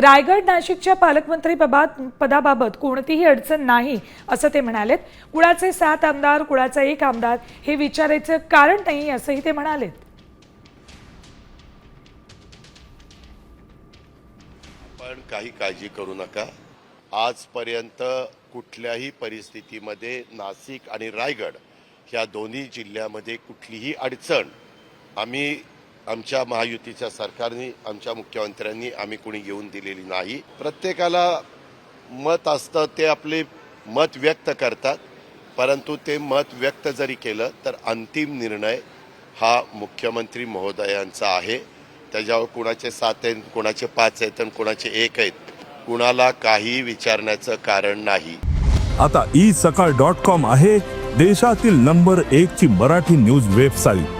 रायगड नाशिकच्या पालकमंत्री पदाबाबत कोणतीही अडचण नाही असं ते म्हणालेत. कुळाचे सात आमदार कुळाचा एक आमदार हे विचारायचं कारण नाही असंही ते म्हणालेत. पण काही काळजी करू नका. आजपर्यंत कुठल्याही परिस्थितीमध्ये नाशिक आणि रायगड ह्या दोन्ही जिल्ह्यामध्ये कुठलीही अडचण आम्ही आमच्या महायुतीच्या सरकारने आमच्या मुख्यमंत्र्यांनी आम्ही कुणी घेऊन दिलेली नाही. प्रत्येकाला मत असतं ते आपले मत व्यक्त करतात. परंतु ते मत व्यक्त जरी केलं तर अंतिम निर्णय हा मुख्यमंत्री महोदयांचा आहे. त्याच्यावर कुणाचे सात आहेत कुणाचे पाच आहेत आणि कुणाचे एक आहेत कुणाला काही विचारण्याचं कारण नाही. आता ई सकाळ डॉट कॉम आहे देशातील नंबर एक ची मराठी न्यूज वेबसाईट.